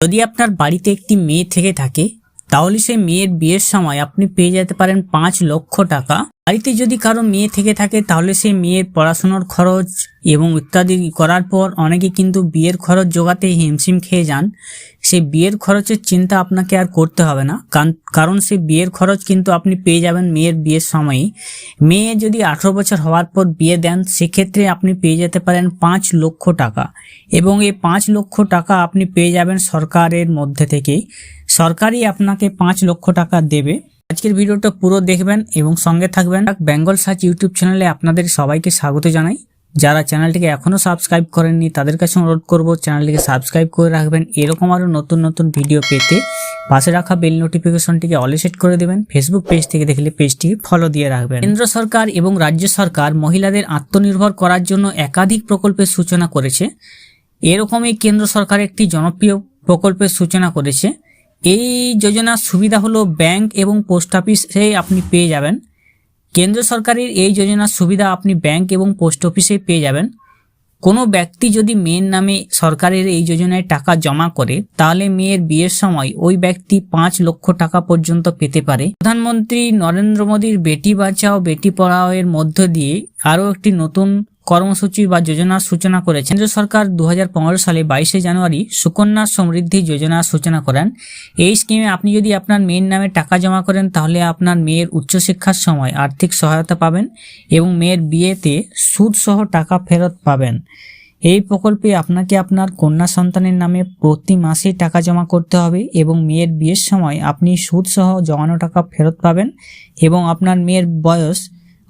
যদি আপনার বাড়িতে একটি মেয়ে থেকে থাকে তাহলে সেই মেয়ের বিয়ের সময় আপনি পেয়ে যেতে পারেন পাঁচ লক্ষ টাকা। বাড়িতে যদি কারও মেয়ে থেকে থাকে, তাহলে সেই মেয়ের পড়াশোনার খরচ এবং ইত্যাদি করার পর অনেকে কিন্তু বিয়ের খরচ জোগাতে হিমশিম খেয়ে যান। সেই বিয়ের খরচের চিন্তা আপনাকে আর করতে হবে না। কারণ- সেই বিয়ের খরচ কিন্তু আপনি পেয়ে যাবেন মেয়ের বিয়ের সময়ই মেয়ে যদি আঠারো বছর হওয়ার পর বিয়ে দেন, সেক্ষেত্রে আপনি পেয়ে যেতে পারেন পাঁচ লক্ষ টাকা। এবং এই পাঁচ লক্ষ টাকা আপনি পেয়ে যাবেন সরকারের মধ্যে থেকেই সরকারই আপনাকে পাঁচ লক্ষ টাকা দেবে। আজকের ভিডিওটা পুরো দেখবেন এবং সঙ্গে থাকবেন। বেঙ্গল সার্চ ইউটিউব চ্যানেলে আপনাদের সবাইকে স্বাগত জানাই। যারা চ্যানেলটিকে এখনও সাবস্ক্রাইব করেননি, তাদের কাছে অনুরোধ করব চ্যানেলটিকে সাবস্ক্রাইব করে রাখবেন। এরকম আরও নতুন নতুন ভিডিও পেতে পাশে রাখা বেল নোটিফিকেশনটিকে অলে সেট করে দেবেন। ফেসবুক পেজ থেকে দেখলে পেজটিকে ফলো দিয়ে রাখবেন। কেন্দ্র সরকার এবং রাজ্য সরকার মহিলাদের আত্মনির্ভর করার জন্য একাধিক প্রকল্পের সূচনা করেছে। এরকমই কেন্দ্র সরকার একটি জনপ্রিয় প্রকল্পের সূচনা করেছে। এই যোজনার সুবিধা হলো ব্যাংক এবং পোস্ট অফিসে আপনি পেয়ে যাবেন। কেন্দ্র সরকারের এই যোজনার সুবিধা আপনি ব্যাংক এবং পোস্ট অফিসে পেয়ে যাবেন। কোনো ব্যক্তি যদি মেয়ের নামে সরকারের এই যোজনায় টাকা জমা করে, তাহলে মেয়ের বিয়ের সময় ওই ব্যক্তি পাঁচ লক্ষ টাকা পর্যন্ত পেতে পারে। প্রধানমন্ত্রী নরেন্দ্র মোদীর বেটি বাঁচাও, বেটি পড়াও এর মধ্য দিয়ে আরও একটি নতুন কর্মসূচি বা যোজনার সূচনা করেছে কেন্দ্র সরকার দু হাজার পনেরো সালে বাইশে জানুয়ারি সুকন্যা সমৃদ্ধি যোজনার সূচনা করেন। এই স্কিমে আপনি যদি আপনার মেয়ের নামে টাকা জমা করেন, তাহলে আপনার মেয়ের উচ্চশিক্ষার সময় আর্থিক সহায়তা পাবেন এবং মেয়ের বিয়েতে সুদসহ টাকা ফেরত পাবেন। এই প্রকল্পে আপনাকে আপনার কন্যা সন্তানের নামে প্রতি মাসে টাকা জমা করতে হবে এবং মেয়ের বিয়ের সময় আপনি সুদসহ জমানো টাকা ফেরত পাবেন এবং আপনার মেয়ের বয়স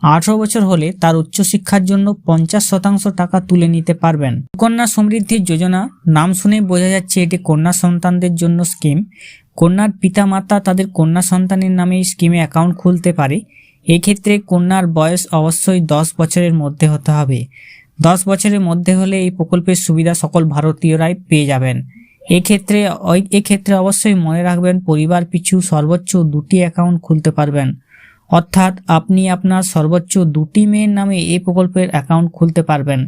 আঠারো বছর হলে তার উচ্চশিক্ষার জন্য পঞ্চাশ শতাংশ টাকা তুলে নিতে পারবেন। কন্যা সমৃদ্ধির যোজনা, নাম শুনে বোঝা যাচ্ছে এটি কন্যা সন্তানদের জন্য স্কিম। কন্যার পিতামাতা তাদের কন্যা সন্তানের নামে এই স্কিমে অ্যাকাউন্ট খুলতে পারে। এক্ষেত্রে কন্যার বয়স অবশ্যই দশ বছরের মধ্যে হতে হবে। দশ বছরের মধ্যে হলে এই প্রকল্পের সুবিধা সকল ভারতীয়রাই পেয়ে যাবেন। এক্ষেত্রে এক্ষেত্রে অবশ্যই মনে রাখবেন, পরিবার পিছু সর্বোচ্চ দুটি অ্যাকাউন্ট খুলতে পারবেন। অর্থাৎ আপনি আপনার সর্বোচ্চ দুটি মেয়ের নামে এই প্রকল্পের অ্যাকাউন্ট খুলতে পারবেন।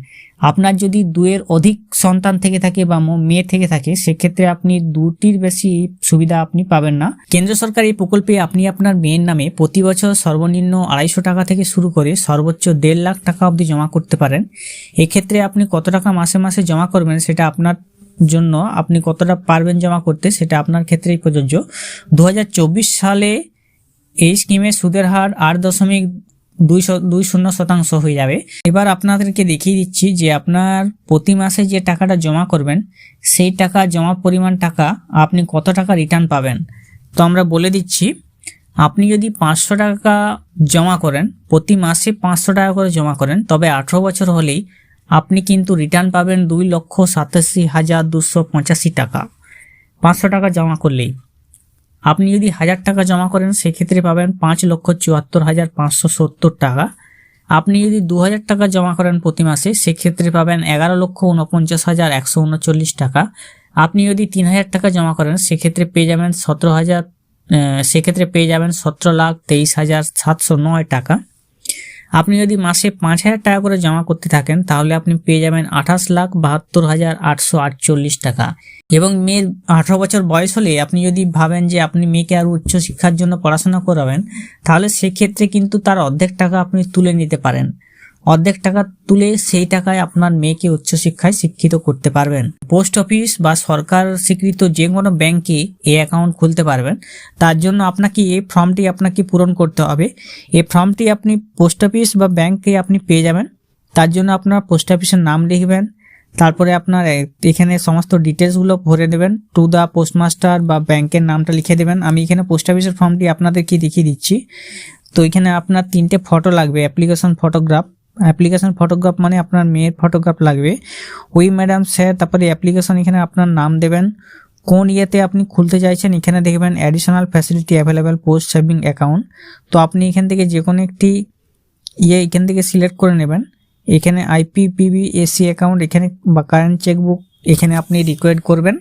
আপনার যদি দুয়ের অধিক সন্তান থেকে থাকে বা মেয়ে থেকে থাকে, সেক্ষেত্রে আপনি দুটির বেশি সুবিধা আপনি পাবেন না। কেন্দ্র সরকার এই প্রকল্পে আপনি আপনার মেয়ের নামে প্রতি বছর সর্বনিম্ন আড়াইশো টাকা থেকে শুরু করে সর্বোচ্চ দেড় লাখ টাকা অবধি জমা করতে পারেন। এক্ষেত্রে আপনি কত টাকা মাসে মাসে জমা করবেন সেটা আপনার জন্য আপনি কতটা পারবেন জমা করতে, সেটা আপনার ক্ষেত্রেই প্রযোজ্য। দু হাজার চব্বিশ সালে এই স্কিমে সুদের হার আট দশমিক দুই দুই শূন্য শতাংশ হয়ে যাবে। এবার আপনাদেরকে দেখিয়ে দিচ্ছি যে আপনার প্রতি মাসে যে টাকাটা জমা করবেন, সেই টাকা জমা পরিমাণ টাকা আপনি কত টাকা রিটার্ন পাবেন? তো আমরা বলে দিচ্ছি, আপনি যদি পাঁচশো টাকা জমা করেন, প্রতি মাসে পাঁচশো টাকা করে জমা করেন, তবে আঠেরো বছর হলেই আপনি কিন্তু রিটার্ন পাবেন দুই লক্ষ সাতাশি হাজার দুশো পঁচাশি টাকা। পাঁচশো টাকা জমা করলেই। আপনি যদি হাজার টাকা জমা করেন, সেক্ষেত্রে পাবেন পাঁচ লক্ষ চুয়াত্তর হাজার পাঁচশো সত্তর টাকা। আপনি যদি দু হাজার টাকা জমা করেন প্রতি মাসে, সেক্ষেত্রে পাবেন এগারো লক্ষ উনপঞ্চাশ হাজার একশো উনচল্লিশ টাকা। আপনি যদি তিন হাজার টাকা জমা করেন, সেক্ষেত্রে পেয়ে যাবেন সতেরো হাজার সেক্ষেত্রে পেয়ে যাবেন সতেরো লাখ তেইশ হাজার সাতশো নয় টাকা। আপনি যদি মাসে পাঁচ হাজার টাকা করে জমা করতে থাকেন, তাহলে আপনি পেয়ে যাবেন আঠাশ লাখ বাহাত্তর হাজার আটশো আটচল্লিশ টাকা। এবং মেয়ের আঠারো বছর বয়স হলে আপনি যদি ভাবেন যে আপনি মেয়েকে আরও উচ্চশিক্ষার জন্য পড়াশোনা করাবেন, তাহলে সেক্ষেত্রে কিন্তু তার অর্ধেক টাকা আপনি তুলে নিতে পারেন। অর্ধেক টাকা তুলে সেই টাকায় আপনার মেয়েকে উচ্চশিক্ষায় শিক্ষিত করতে পারবেন। পোস্ট অফিস বা সরকার স্বীকৃত যে কোনো ব্যাংকে এই অ্যাকাউন্ট খুলতে পারবেন। তার জন্য আপনাকে এই ফর্মটি আপনাকে পূরণ করতে হবে। এই ফর্মটি আপনি পোস্ট অফিস বা ব্যাংকে আপনি পেয়ে যাবেন। তার জন্য আপনার পোস্ট অফিসের নাম লিখবেন। তারপরে আপনার এখানে সমস্ত ডিটেলসগুলো ভরে দেবেন। টু দ্য পোস্টমাস্টার বা ব্যাংকের নামটা লিখে দেবেন। আমি এখানে পোস্ট অফিসের ফর্মটি আপনাদেরকে দেখিয়ে দিচ্ছি। তো এখানে আপনার তিনটে ফটো লাগবে। অ্যাপ্লিকেশন ফটোগ্রাফ অ্যাপ্লিকেশন ফটোগ্রাফ মানে আপনার মেয়ের ফটোগ্রাফ লাগবে। ওই ম্যাডাম স্যার তারপরে অ্যাপ্লিকেশন এখানে আপনার নাম দেবেন। কোন ইয়েতে আপনি খুলতে চাইছেন, এখানে দেখবেন additional facility available post saving account তো আপনি এখান থেকে যে কোনো একটি ইয়ে এখান থেকে সিলেক্ট করে নেবেন। এখানে আইপিপিবি এসি অ্যাকাউন্ট এখানে বা কারেন্ট চেকবুক এখানে আপনি রিকোয়েড করবেন।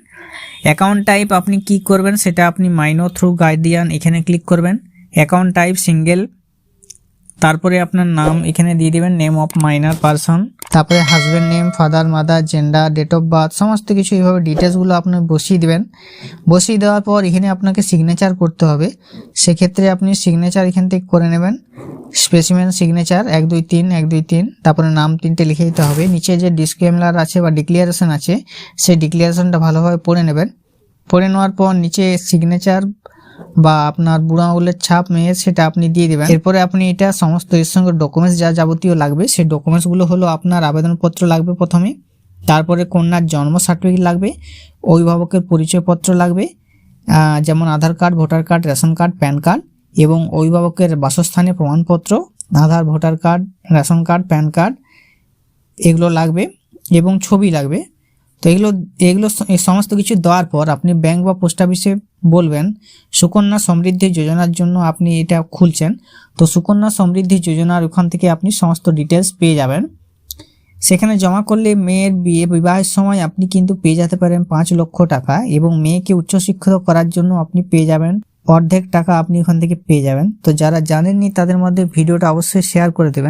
অ্যাকাউন্ট টাইপ আপনি কি করবেন, সেটা আপনি মাইনো থ্রু গাইডিয়ান এখানে ক্লিক করবেন। অ্যাকাউন্ট টাইপ সিঙ্গেল তারপরে আপনার নাম এখানে দিয়ে দেবেন নেম অফ মাইনার পারসন তারপরে husband name father mother gender date of birth সমস্ত কিছু এইভাবে ডিটেলসগুলো আপনি বসিয়ে দেবেন। বসিয়ে দেওয়ার পর এখানে আপনাকে সিগনেচার করতে হবে। সেক্ষেত্রে আপনি সিগনেচার এখান থেকে করে নেবেন। স্পেসিমেন সিগনেচার এক, দুই, তিন, এক, দুই, তিন, তারপরে নাম তিনটে লিখে দিতে হবে। নিচে যে ডিসক্লেমার আছে বা ডিক্লিয়ারেশন আছে, সেই ডিক্লিয়ারেশনটা ভালোভাবে পড়ে নেবেন। পড়ে নেওয়ার পর নিচে সিগনেচার বা আপনার বুড়ো আঙুলের ছাপ মেয়ে সেটা আপনি দিয়ে দেবেন। এরপরে আপনি এটা সমস্ত এর সঙ্গে ডকুমেন্টস যা যাবতীয় লাগবে, সেই ডকুমেন্টসগুলো হলো আপনার আবেদনপত্র লাগবে প্রথমে, তারপরে কন্যার জন্ম সার্টিফিকেট লাগবে, অভিভাবকের পরিচয়পত্র লাগবে যেমন Aadhaar card, voter card, ration card, PAN card এবং অভিভাবকের বাসস্থানের প্রমাণপত্র, Aadhaar, voter card, ration card, PAN card, এগুলো লাগবে এবং ছবি লাগবে। তো এগুলো এগুলো এই সমস্ত কিছু দেওয়ার পর আপনি ব্যাংক বা পোস্ট অফিসে বলবেন, সুকন্যা সমৃদ্ধি যোজনার জন্য আপনি এটা খুলছেন। তো সুকন্যা সমৃদ্ধি যোজনার ওখান থেকে আপনি সমস্ত ডিটেলস পেয়ে যাবেন। সেখানে জমা করলে মেয়ের বিয়ে, বিবাহের সময় আপনি কিন্তু পেয়ে যেতে পারেন পাঁচ লক্ষ টাকা এবং মেয়েকে উচ্চশিক্ষিত করার জন্য আপনি পেয়ে যাবেন অর্ধেক টাকা আপনি ওখান থেকে পেয়ে যাবেন। তো যারা জানেননি তাদের মধ্যে ভিডিওটা অবশ্যই শেয়ার করে দেবেন।